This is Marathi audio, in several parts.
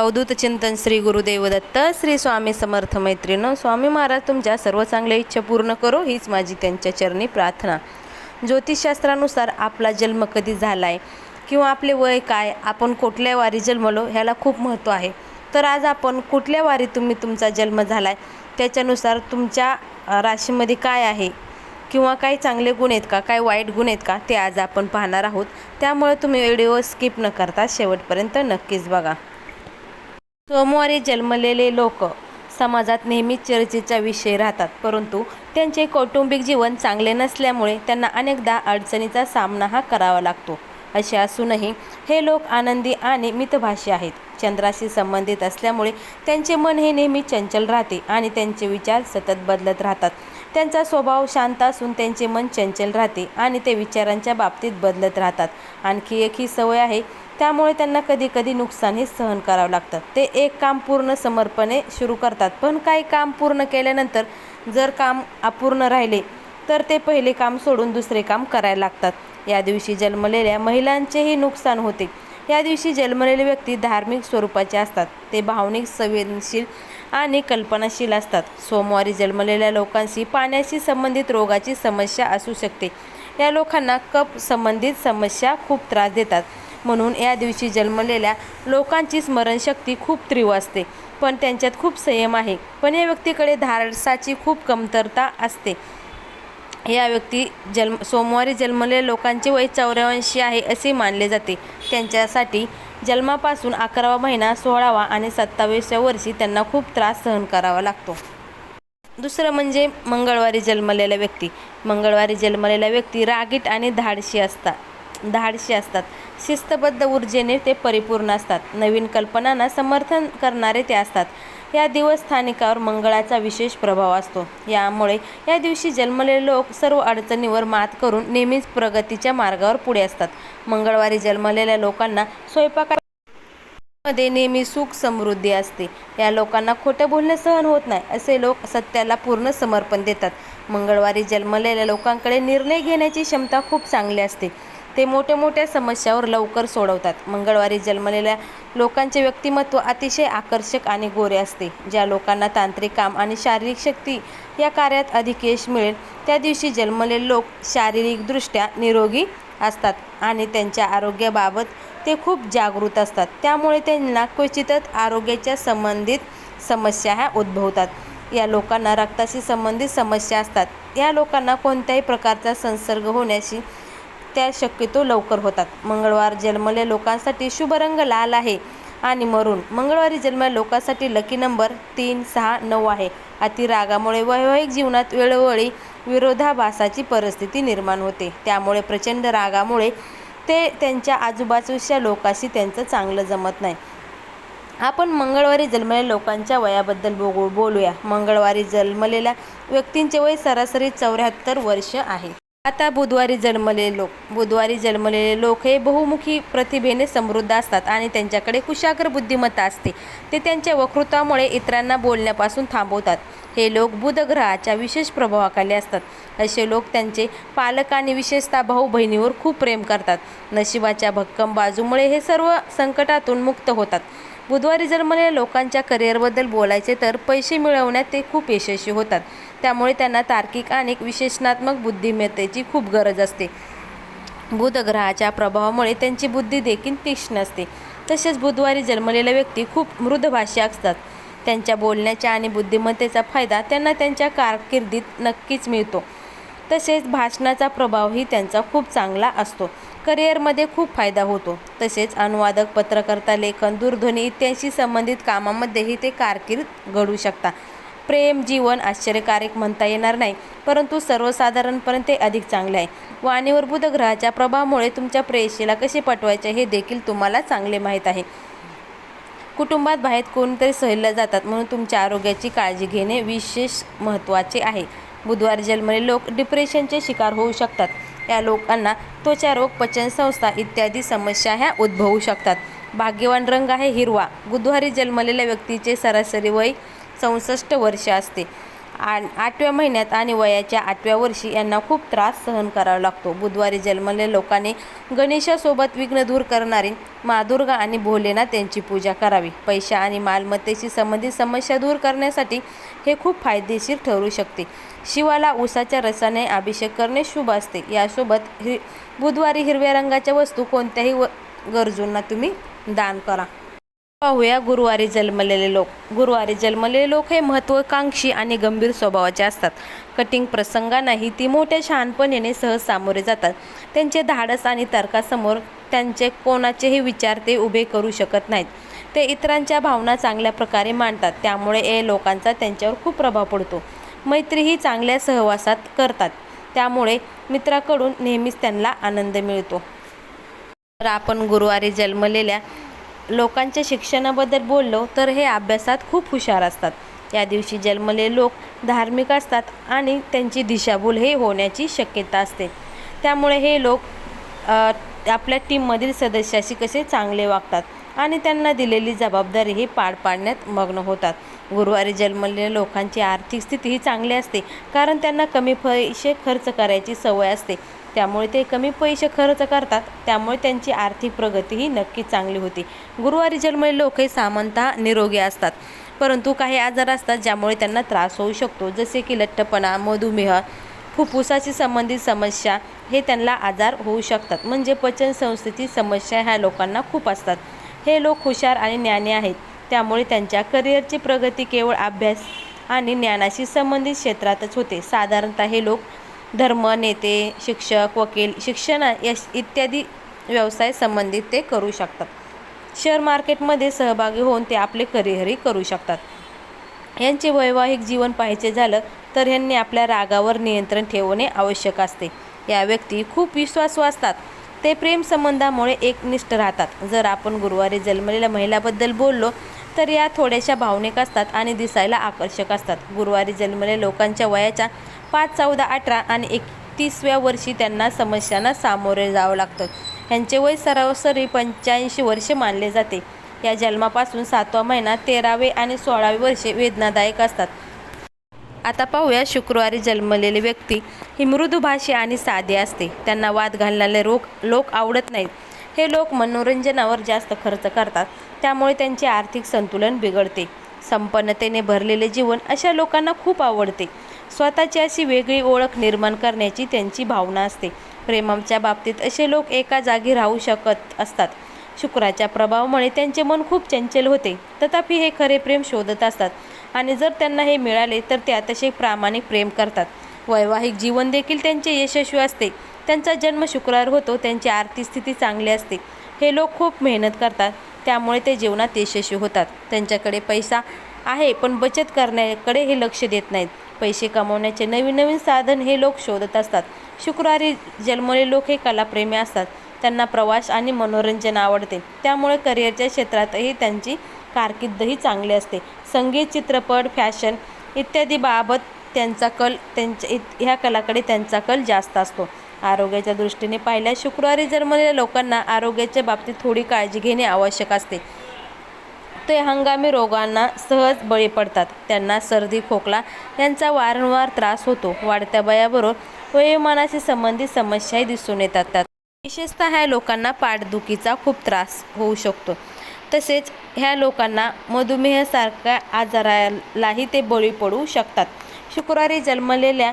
अवधूत चिंतन श्री गुरुदेव दत्त श्री स्वामी समर्थ मैत्रीण स्वामी महाराज तुमच्या सर्व चांगल्या इच्छा पूर्ण करो हीच माझी त्यांच्या चरणी प्रार्थना. ज्योतिषशास्त्रानुसार आपला जन्म कधी झाला आहे किंवा आपले वय काय आपण कुठल्या वारी जन्मलो ह्याला खूप महत्त्व आहे. तर आज आपण कुठल्या वारी तुम्ही तुमचा जन्म झाला आहे त्याच्यानुसार तुमच्या राशीमध्ये काय आहे किंवा काही चांगले गुण आहेत का काय वाईट गुण आहेत का ते आज आपण पाहणार आहोत. त्यामुळे तुम्ही व्हिडिओ स्किप न करता शेवटपर्यंत नक्कीच बघा. सोमवारी जन्मलेले लोक समाजात नेहमीच चर्चेचा विषय राहतात. परंतु त्यांचे कौटुंबिक जीवन चांगले नसल्यामुळे त्यांना अनेकदा अडचणीचा सामना हा करावा लागतो. असे असूनही हे लोक आनंदी आणि मितभाषी आहेत. चंद्राशी संबंधित असल्यामुळे त्यांचे मन हे नेहमी चंचल राहते आणि त्यांचे विचार सतत बदलत राहतात. त्यांचा स्वभाव शांत असून त्यांचे मन चंचल राहते आणि ते विचारांच्या बाबतीत बदलत राहतात. आणखी एक ही सवय आहे त्यामुळे त्यांना कधी कधी नुकसानही सहन करावं लागतं. ते एक काम पूर्ण समर्पणे सुरू करतात. पण काही काम पूर्ण केल्यानंतर जर काम अपूर्ण राहिले तर ते पहिले काम सोडून दुसरे काम करायला लागतात. या दिवशी जन्मलेल्या महिलांचेही नुकसान होते. या दिवशी जन्मलेले व्यक्ती धार्मिक स्वरूपाचे असतात. ते भावनिक संवेदनशील आणि कल्पनाशील असतात. सोमवारी जन्मलेल्या लोकांशी पाण्याशी संबंधित रोगाची समस्या असू शकते. या लोकांना कप संबंधित समस्या खूप त्रास देतात. म्हणून या दिवशी जन्मलेल्या लोकांची स्मरणशक्ती खूप तीव्र असते. पण त्यांच्यात खूप संयम आहे. पण या व्यक्तीकडे धाडसाची खूप कमतरता असते. या व्यक्ती जन्म सोमवारी जन्मलेल्या लोकांचे वय चौऱ्याऐंशी आहे असे मानले जाते. त्यांच्यासाठी जन्मापासून अकरावा महिना सोळावा आणि सत्तावीसव्या वर्षी त्यांना खूप त्रास सहन करावा लागतो. दुसरं म्हणजे मंगळवारी जन्मलेल्या व्यक्ती. मंगळवारी जन्मलेल्या व्यक्ती रागीट आणि धाडशी असतात धाडशी असतात. शिस्तबद्ध ऊर्जेने ते परिपूर्ण असतात. नवीन कल्पनांना समर्थन करणारे ते असतात. या दिवस स्थानिकावर मंगळाचा विशेष प्रभाव असतो. यामुळे या दिवशी जन्मलेले लोक सर्व अडचणीवर मात करून नेहमीच प्रगतीच्या मार्गावर पुढे असतात. मंगळवारी जन्मलेल्या लोकांना स्वयंपाका मध्ये नेहमी सुख समृद्धी असते. या लोकांना खोटं बोलणे सहन होत नाही असे लोक सत्याला पूर्ण समर्पण देतात. मंगळवारी जन्मलेल्या लोकांकडे निर्णय घेण्याची क्षमता खूप चांगली असते. ते मोठ्या मोठ्या समस्यावर लवकर सोडवतात. मंगळवारी जन्मलेल्या लोकांचे व्यक्तिमत्व अतिशय आकर्षक आणि गोरे असते. ज्या लोकांना तांत्रिक काम आणि शारीरिक शक्ती या कार्यात अधिक यश मिळेल त्या दिवशी जन्मलेले लोक शारीरिकदृष्ट्या निरोगी असतात आणि त्यांच्या आरोग्याबाबत ते खूप जागृत असतात. त्यामुळे त्यांना क्वचितच आरोग्याच्या संबंधित समस्या ह्या उद्भवतात. या लोकांना रक्ताशी संबंधित समस्या असतात. या लोकांना कोणत्याही प्रकारचा संसर्ग होण्याची त्या शक्यतो लवकर होतात. मंगळवार जन्मले लोकांसाठी शुभ रंग लाल आहे आणि मरून. मंगळवारी जन्मलेल्या लोकांसाठी लकी नंबर तीन सहा नऊ आहे. अतिरागामुळे वैवाहिक जीवनात वेळोवेळी विरोधाभासाची परिस्थिती निर्माण होते. त्यामुळे प्रचंड रागामुळे ते त्यांच्या आजूबाजूच्या लोकांशी त्यांचं चांगलं जमत नाही. आपण मंगळवारी जन्मलेल्या लोकांच्या वयाबद्दल बघू बोलूया. मंगळवारी जन्मलेल्या व्यक्तींचे वय सरासरी चौऱ्याहत्तर वर्ष आहे. आता बुधवारी जन्मलेले लोक बुधवारी जन्मलेले लोक हे बहुमुखी प्रतिभेने समृद्ध असतात आणि त्यांच्याकडे कुशाग्र बुद्धिमत्ता असते. ते त्यांच्या वक्तृत्वामुळे इतरांना बोलण्यापासून थांबवतात. हे लोक बुधग्रहाच्या विशेष प्रभावाखाली असतात. असे लोक त्यांचे पालक आणि विशेषतः भाऊ बहिणीवर खूप प्रेम करतात. नशिबाच्या भक्कम बाजूमुळे हे सर्व संकटातून मुक्त होतात. बुधवारी जन्मलेल्या लोकांच्या करिअरबद्दल बोलायचे तर पैसे मिळवण्यात ते खूप यशस्वी होतात. त्यामुळे त्यांना तार्किक आणि विशेषणात्मक बुद्धिमत्तेची खूप गरज असते. बुध ग्रहाच्या प्रभावामुळे त्यांची बुद्धी देखील तीक्ष्ण असते. तसेच बुधवारी जन्मलेल्या व्यक्ती खूप मृदभाषी असतात. त्यांच्या बोलण्याच्या आणि बुद्धिमत्तेचा फायदा त्यांना त्यांच्या कारकिर्दीत नक्कीच मिळतो. तसेच भाषणाचा प्रभावही त्यांचा खूप चांगला असतो. करिअरमध्ये खूप फायदा होतो. तसेच अनुवादक पत्रकर्ता लेखन दूरध्वनी इत्यांशी संबंधित कामामध्येही ते कारकीर्द घडू शकता प्रेम जीवन आश्चर्यकारक म्हणता येणार नाही परंतु सर्वसाधारणपणे ते अधिक चांगले आहे. वाणीवर बुध ग्रहाच्या प्रभावामुळे तुमच्या प्रेयशीला कसे पटवायचे हे देखील तुम्हाला चांगले माहीत आहे. कुटुंबात बाहेर कोणतरी सहल्या जातात म्हणून तुमच्या आरोग्याची काळजी घेणे विशेष महत्त्वाचे आहे. बुधवार जन्मले लोक डिप्रेशनचे शिकार होऊ शकतात. या लोकांना त्वचारोग पचनसंस्था इत्यादी समस्या ह्या उद्भवू शकतात. भाग्यवान रंग आहे हिरवा. बुधवारी जन्मलेल्या व्यक्तीचे सरासरी वय चौसष्ट वर्ष असते. आण आठव्या महिन्यात आणि वयाच्या आठव्या वर्षी यांना खूप त्रास सहन करावा लागतो. बुधवारी जन्मलेल्या लोकांनी गणेशासोबत विघ्न दूर करणारी मादुर्गा आणि भोलेनाथ यांची पूजा करावी. पैसा आणि मालमत्तेशी संबंधित समस्या दूर करण्यासाठी हे खूप फायदेशीर ठरू शकते. शिवाला उसाच्या रसाने अभिषेक करणे शुभ असते. यासोबत हि बुधवारी हिरव्या रंगाच्या वस्तू कोणत्याही व गरजूंना तुम्ही दान करा. पाहूया गुरुवारी जन्मलेले लोक. गुरुवारी जन्मलेले लोक हे महत्त्वाकांक्षी आणि गंभीर स्वभावाचे असतात. कटिंग प्रसंगांनाही ती मोठ्या शहाणपणीने सहज सामोरे जातात. त्यांचे धाडस आणि तर्कासमोर त्यांचे कोणाचेही विचार ते उभे करू शकत नाहीत. ते इतरांच्या भावना चांगल्या प्रकारे मांडतात. त्यामुळे ए लोकांचा त्यांच्यावर खूप प्रभाव पडतो. मैत्रीही चांगल्या सहवासात करतात. त्यामुळे मित्राकडून नेहमीच त्यांना आनंद मिळतो. तर आपण गुरुवारी जन्मलेल्या लोकांच्या शिक्षणाबद्दल बोललो तर हे अभ्यासात खूप हुशार असतात. या दिवशी जन्मलेले लोक धार्मिक असतात आणि त्यांची दिशाभूल हे होण्याची शक्यता असते. त्यामुळे हे लोक आपल्या टीममधील सदस्याशी कसे चांगले वागतात आणि त्यांना दिलेली जबाबदारी ही पार पाडण्यात मग्न होतात. गुरुवारी जन्मलेल्या लोकांची आर्थिक स्थिती ही चांगली असते कारण त्यांना कमी पैसे खर्च करायची सवय असते. त्यामुळे ते कमी पैसे खर्च करतात. त्यामुळे त्यांची आर्थिक प्रगतीही नक्की नक्कीच चांगली होती. गुरुवारी जन्मलेले लोक हे सामान्यतः निरोगी असतात. परंतु काही आजार असतात ज्यामुळे त्यांना त्रास होऊ शकतो. जसे की लठ्ठपणा मधुमेह फुफ्फुसाशी संबंधित समस्या हे त्यांना आजार होऊ शकतात. म्हणजे पचन संस्थेची समस्या ह्या लोकांना खूप असतात. हे लोक हुशार आणि ज्ञानी आहेत. त्यामुळे त्यांच्या करिअरची प्रगती केवळ अभ्यास आणि ज्ञानाशी संबंधित क्षेत्रातच होते. साधारणतः हे लोक धर्म नेते शिक्षक वकील शिक्षण यश इत्यादी व्यवसाय संबंधित ते करू शकतात. शेअर मार्केटमध्ये सहभागी होऊन ते आपले करिअरही करू शकतात. यांचे वैवाहिक जीवन पाहायचे झालं तर यांनी आपल्या रागावर नियंत्रण ठेवणे आवश्यक असते. या व्यक्ती खूप विश्वासू असतात. ते प्रेमसंबंधामुळे एकनिष्ठ राहतात. जर आपण गुरुवारी जन्मलेल्या महिलाबद्दल बोललो तर या थोड्याशा भावनिक असतात आणि दिसायला आकर्षक असतात. गुरुवारी जन्मलेल्या लोकांच्या वयाच्या पाच चौदा अठरा आणि एकतीसव्या वर्षी त्यांना समस्यांना सामोरे जावं लागतं. ह्यांचे वय सरासरी पंच्याऐंशी वर्षे मानले जाते. या जन्मापासून सातवा महिना तेरावे आणि सोळावे वर्षे वेदनादायक असतात. आता पाहूया शुक्रवारी जन्मलेली व्यक्ती ही मृदुभाषी आणि साधी असते. त्यांना वाद घालणारे रोग लोक आवडत नाहीत. हे लोक मनोरंजनावर जास्त खर्च करतात. त्यामुळे त्यांचे आर्थिक संतुलन बिघडते. संपन्नतेने भरलेले जीवन अशा लोकांना खूप आवडते. स्वतःची अशी वेगळी ओळख निर्माण करण्याची त्यांची भावना असते. प्रेमाच्या बाबतीत असे लोक एका जागी राहू शकत असतात. शुक्राच्या प्रभावामुळे त्यांचे मन खूप चंचल होते. तथापि हे खरे प्रेम शोधत असतात. आणि जर त्यांना हे मिळाले तर ते अतिशय प्रामाणिक प्रेम करतात. वैवाहिक जीवन देखील त्यांचे यशस्वी असते. त्यांचा जन्म शुक्रवार होतो त्यांची आर्थिक स्थिती चांगली असते. हे लोक खूप मेहनत करतात त्यामुळे ते जीवनात यशस्वी होतात. त्यांच्याकडे पैसा आहे पण बचत करण्याकडे हे लक्ष देत नाहीत. पैसे कमवण्याचे नवीन नवीन साधन हे लोक शोधत असतात. शुक्रवारी जन्मले लोक हे कलाप्रेमी असतात. त्यांना प्रवास आणि मनोरंजन आवडते. त्यामुळे करिअरच्या क्षेत्रातही त्यांची कारकिर्दही चांगली असते. संगीत चित्रपट फॅशन इत्यादी बाबत त्यांचा कल त्यांच्या इत ह्या कलाकडे त्यांचा कल जास्त असतो. आरोग्याच्या दृष्टीने पाहिल्यास शुक्रवारी जन्मलेल्या लोकांना आरोग्याच्या बाबतीत थोडी काळजी घेणे आवश्यक असते. ते हंगामी रोगांना सहज बळी पडतात. त्यांना सर्दी खोकला यांचा वारंवार त्रास होतो. वाढत्या वयाबरोबर वयोमानाशी संबंधित समस्याही दिसून येतात. त्यात विशेषतः ह्या लोकांना पाठदुखीचा खूप त्रास होऊ शकतो. तसेच ह्या लोकांना मधुमेहासारख्या आजारालाही ते बळी पडू शकतात. शुक्रवारी जन्मलेल्या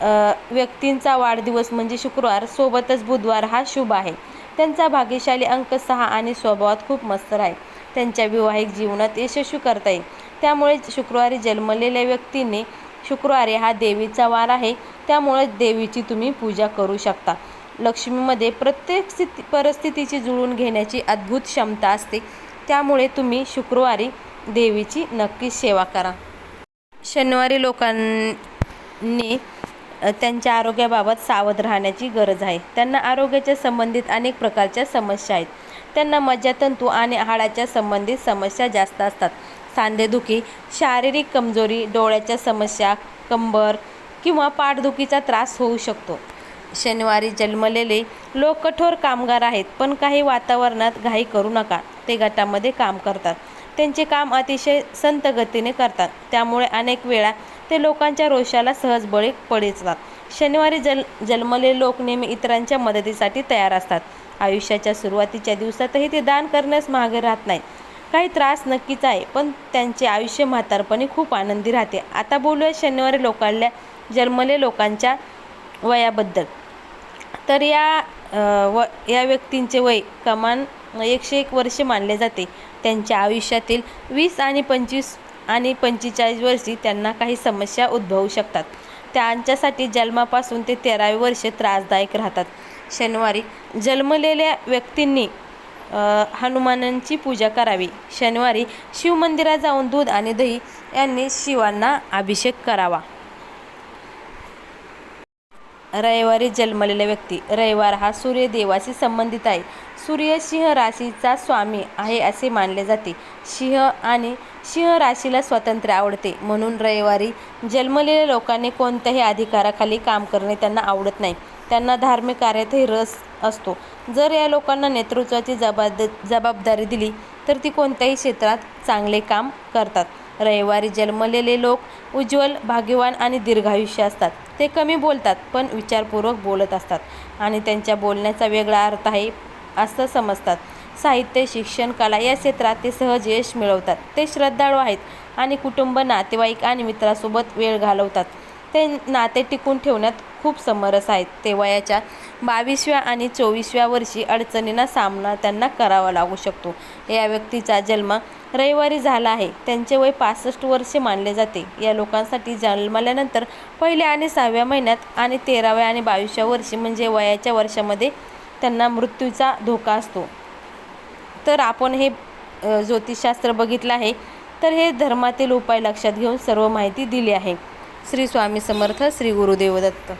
व्यक्तींचा वाढदिवस म्हणजे शुक्रवार सोबतच बुधवार हा शुभ आहे. त्यांचा भाग्यशाली अंक सहा आणि स्वभावात खूप मस्त आहे त्यांच्या विवाहिक जीवनात यशस्वी करता येईल. त्यामुळे शुक्रवारी जन्मलेल्या व्यक्तींनी शुक्रवारी हा देवीचा वार आहे. त्यामुळे देवीची तुम्ही पूजा करू शकता. लक्ष्मीमध्ये प्रत्येक स्थिती परिस्थितीची जुळून घेण्याची अद्भुत क्षमता असते. त्यामुळे तुम्ही शुक्रवारी देवीची नक्कीच सेवा करा. शनिवारी लोकांनी त्यांच्या आरोग्याबाबत सावध राहण्याची गरज आहे. त्यांना आरोग्याच्या संबंधित अनेक प्रकारच्या समस्या आहेत. त्यांना मज्जातंतू आणि हाडाच्या संबंधित समस्या जास्त असतात. सांधेदुखी शारीरिक कमजोरी डोळ्याच्या समस्या कंबर किंवा पाठदुखीचा त्रास होऊ शकतो. शनिवारी जन्मलेले लोक कठोर कामगार आहेत पण काही वातावरणात घाई करू नका. ते गटामध्ये काम करतात. त्यांचे काम अतिशय संत गतीने करतात. त्यामुळे अनेक वेळा ते लोकांच्या रोषाला सहज बळी पडतात शनिवारी जल जन्मलेले लोक नेहमी इतरांच्या मदतीसाठी तयार असतात. आयुष्याच्या सुरुवातीच्या दिवसातही ते दान करण्यास मागे राहत नाहीत. काही त्रास नक्कीच आहे पण त्यांचे आयुष्य म्हातारपणी खूप आनंदी राहते. आता बोलूया शनिवारी लोकांल्या जन्मले लोकांच्या वयाबद्दल. तर या व या व्यक्तींचे वय कमान एकशे एक वर्ष मानले जाते. त्यांच्या आयुष्यातील वीस आणि पंचवीस आणि पंचेचाळीस वर्षी त्यांना काही समस्या उद्भवू शकतात. त्यांच्यासाठी जन्मापासून ते तेरावे वर्ष त्रासदायक राहतात. शनिवारी जन्मलेल्या व्यक्तींनी हनुमानांची पूजा करावी. शनिवारी शिवमंदिरात जाऊन दूध आणि दही यांनी शिवांना अभिषेक करावा. रविवारी जन्मलेल्या व्यक्ती रविवार हा सूर्यदेवाशी संबंधित आहे. सूर्य सिंह राशीचा स्वामी आहे असे मानले जाते. सिंह आणि सिंह राशीला स्वातंत्र्य आवडते. म्हणून रविवारी जन्मलेल्या लोकांनी कोणत्याही अधिकाराखाली काम करणे त्यांना आवडत नाही. त्यांना धार्मिक कार्यातही रस असतो. जर या लोकांना नेतृत्वाची जबाबद जबाबदारी दिली तर ती कोणत्याही क्षेत्रात चांगले काम करतात. रविवारी जन्मलेले लोक उज्ज्वल भाग्यवान आणि दीर्घायुष्य असतात. ते कमी बोलतात पण विचारपूर्वक बोलत असतात. आणि त्यांच्या बोलण्याचा वेगळा अर्थ आहे असं समजतात. साहित्य शिक्षण कला या क्षेत्रात ते सहज यश मिळवतात. ते श्रद्धाळू आहेत आणि कुटुंब नातेवाईक आणि मित्रासोबत वेळ घालवतात. ते नाते टिकून ठेवण्यात खूप समरस आहेत. ते वयाच्या बावीसव्या आणि चोवीसव्या वर्षी अडचणींना सामना त्यांना करावा लागू शकतो. या व्यक्तीचा जन्म रविवारी झाला आहे. त्यांचे वय पासष्ट वर्षे मानले जाते. या लोकांसाठी जन्मल्यानंतर पहिल्या आणि सहाव्या महिन्यात आणि तेराव्या आणि बावीसव्या वर्षी म्हणजे वयाच्या वर्षामध्ये त्यांना मृत्यूचा धोका असतो. तर आपण हे ज्योतिषशास्त्र बघितलं आहे. तर हे धर्मातील उपाय लक्षात घेऊन सर्व माहिती दिली आहे. श्री स्वामी समर्थ श्री गुरुदेव दत्त.